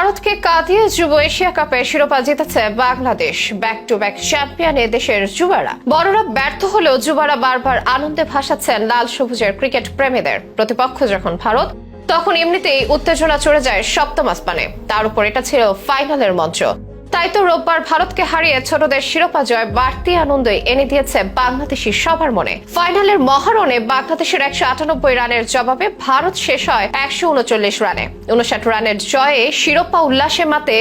ভারতকে কাঁদিয়ে যুব এশিয়া কাপের শিরোপা জিতেছে Bangladesh. Back to back champion দেশের যুবারা। বড়রা ব্যর্থ হলেও যুবারা বারবার আনন্দে ভাসাচ্ছেন লাল সবুজের ক্রিকেট প্রেমীদের। প্রতিপক্ষ যখন ভারত, তখন এমনিতেই উত্তেজনা চড়ে যায় সপ্তম আসমানে। তার উপর এটা ছিল ফাইনালের মঞ্চ। তাই তো রোববার ভারতকে হারিয়ে ছোটদের শিরোপা জয় বাড়তি আনন্দই এনে দিয়েছে বাংলাদেশি সবার মনে। ফাইনালের মহারণে বাংলাদেশের একশো আটানব্বই রানের জবাবে ভারত শেষ হয় একশো উনচল্লিশ রানে। উনষাট রানের জয়ে শিরোপা উল্লাসে মাতে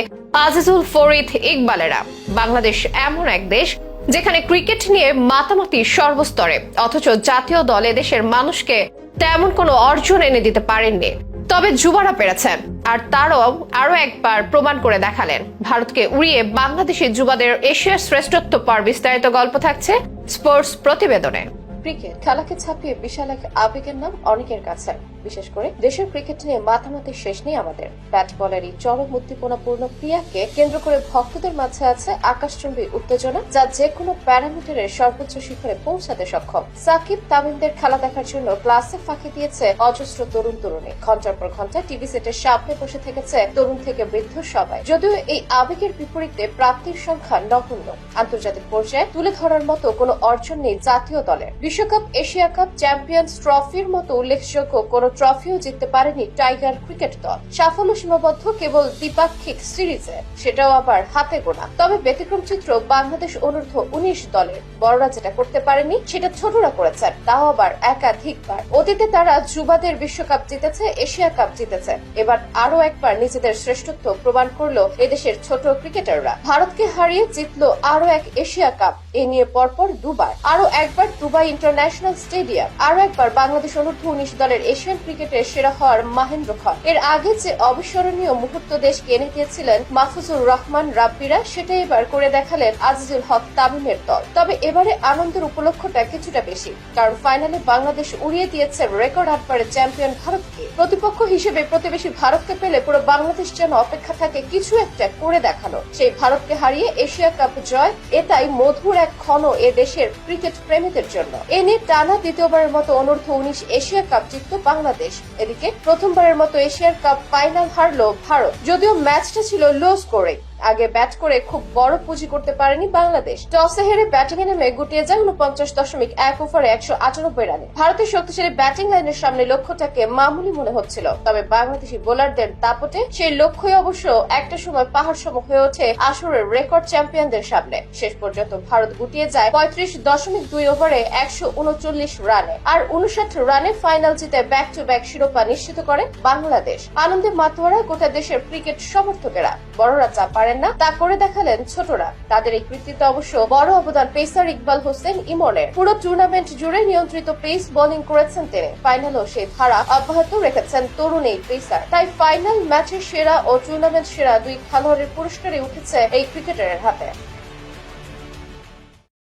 আজিজুল ফরিদ ইকবালেরা। বাংলাদেশ এমন এক দেশ যেখানে ক্রিকেট নিয়ে মাতামাতি সর্বস্তরে, অথচ জাতীয় দলে দেশের মানুষকে তেমন কোনো অর্জন এনে দিতে পারেননি। তবে যুবারা পেরেছেন। আর তারও আরও একবার প্রমাণ করে দেখালেন। ভারতকে উড়িয়ে বাংলাদেশের যুবাদের এশিয়ার শ্রেষ্ঠত্ব পর বিস্তারিত গল্প থাকছে স্পোর্টস প্রতিবেদনে। ক্রিকেট খেলাকে ছাপিয়ে বিশাল এক আবেগের নাম অনেকের কাছে। বিশেষ করে দেশের ক্রিকেট নিয়ে মাথামাতি শেষ নেই আমাদের। ব্যাট বলের এই চরম উদ্দীপনাপূর্ণ ক্রিয়াকে কেন্দ্র করে ভক্তদের মাঝে আছে আকাশচুম্বী উত্তেজনা, যা যে কোনো প্যারামিটারের সর্বোচ্চ শিখরে পৌঁছাতে সক্ষম। সাকিব তামিমদের খেলা দেখার জন্য ক্লাসে ফাঁকি দিয়েছে অজস্র তরুণ তরুণী। ঘণ্টার পর ঘণ্টা টিভি সেটের সামনে বসে থেকেছে তরুণ থেকে বৃদ্ধ সবাই। যদিও এই আবেগের বিপরীতে প্রাপ্তির সংখ্যা নগণ্য। আন্তর্জাতিক পর্যায়ে তুলে ধরার মতো কোনো অর্জন নেই জাতীয় দলের। বিশ্বকাপ, এশিয়া কাপ, চ্যাম্পিয়ন্স ট্রফির মতো উল্লেখযোগ্য কোনো ট্রফিও জিততে পারেনি টাইগার ক্রিকেট দল। সাফল্য সীমাবদ্ধ কেবল দ্বিপাক্ষিক সিরিজে, সেটাও আবার হাতে গোনা। তবে ব্যতিক্রম চিত্র বাংলাদেশ অনূর্ধ্ব উনিশ দলের। বড়রা যেটা করতে পারেনি, সেটা ছোটরা করেছেন। তাও আবার একাধিকবার। অতীতে তারা যুবাদের বিশ্বকাপ জিতেছে, এশিয়া কাপ জিতেছে। এবার আরও একবার নিজেদের শ্রেষ্ঠত্ব প্রমাণ করল এদেশের ছোট ক্রিকেটাররা। ভারতকে হারিয়ে জিতলো আরও এক এশিয়া কাপ। এ নিয়ে পরপর দুবার আরও একবার দুবাই ইন্টারন্যাশনাল স্টেডিয়াম আরও একবার বাংলাদেশ অনূর্ধ্ব উনিশ দলের এশিয়ান ক্রিকেটের সেরা হওয়ার মাহেন্দ্র খন এর আগে যে অবিস্মরণীয় মুহূর্ত দেশকে এনে দিয়েছিলেন মাহফুজুর রহমান রাব্বিরা, সেটা এবার করে দেখালেন আজিজুল হক তামিমের দল। তবে এবারে আনন্দের উপলক্ষটা কিছুটা বেশি, কারণ ফাইনালে বাংলাদেশ উড়িয়ে দিয়েছে রেকর্ড আটবারের চ্যাম্পিয়ন ভারতকে। প্রতিপক্ষ হিসেবে প্রতিবেশী ভারতকে পেলে পুরো বাংলাদেশ যেন অপেক্ষা থাকে কিছু একটা করে দেখানো সেই ভারতকে হারিয়ে এশিয়া কাপ জয়, এটাই মধুর এক ক্ষণ এ দেশের ক্রিকেট প্রেমীদের জন্য। এ নিয়ে টানা দ্বিতীয়বারের মতো অনূর্ধ্ব উনিশ এশিয়া কাপ জিতল বাংলাদেশ। এদিকে প্রথমবারের মতো এশিয়ার কাপ ফাইনাল হারলো ভারত। যদিও ম্যাচটা ছিল লো স্কোরে আগে ব্যাট করে খুব বড় পুঁজি করতে পারেনি বাংলাদেশ। টসে হেরে ব্যাটিং এ নেমে গুটিয়ে যায় উনপঞ্চাশ দশমিক এক ওভারে একশো আটানব্বই রানে। ভারতের শক্তিশালী ব্যাটিং লাইনের সামনে লক্ষ্যটাকে মামুলি মনে হচ্ছিল। তবে বাংলাদেশি বোলারদের দাপটে সেই লক্ষ্যই অবশ্য একটা সময় পাহাড় সম হয়ে ওঠে আসরের রেকর্ড চ্যাম্পিয়নদের সামনে। শেষ পর্যন্ত ভারত গুটিয়ে যায় পঁয়ত্রিশ দশমিক দুই ওভারে একশো উনচল্লিশ রানে। আর উনষাট রানে ফাইনাল জিতে ব্যাক টু ব্যাক শিরোপা নিশ্চিত করে বাংলাদেশ। আনন্দে মাতোয়ারা গোটা দেশের ক্রিকেট সমর্থকেরা। বড়রা যা পারেন না, তা করে দেখালেন ছোটরা। তাদের এই কৃতিত্বে অবশ্য বড় অবদান পেসার ইকবাল হোসেন ইমনের। পুরো টুর্নামেন্ট জুড়ে নিয়ন্ত্রিত পেস বোলিং করেছেন তিনি। ফাইনালও সেই ধারা অব্যাহত রেখেছেন তরুণ এই পেসার। তাই ফাইনাল ম্যাচের সেরা ও টুর্নামেন্ট সেরা দুই খেলোয়াড়ের পুরস্কারে উঠেছে এই ক্রিকেটারের হাতে।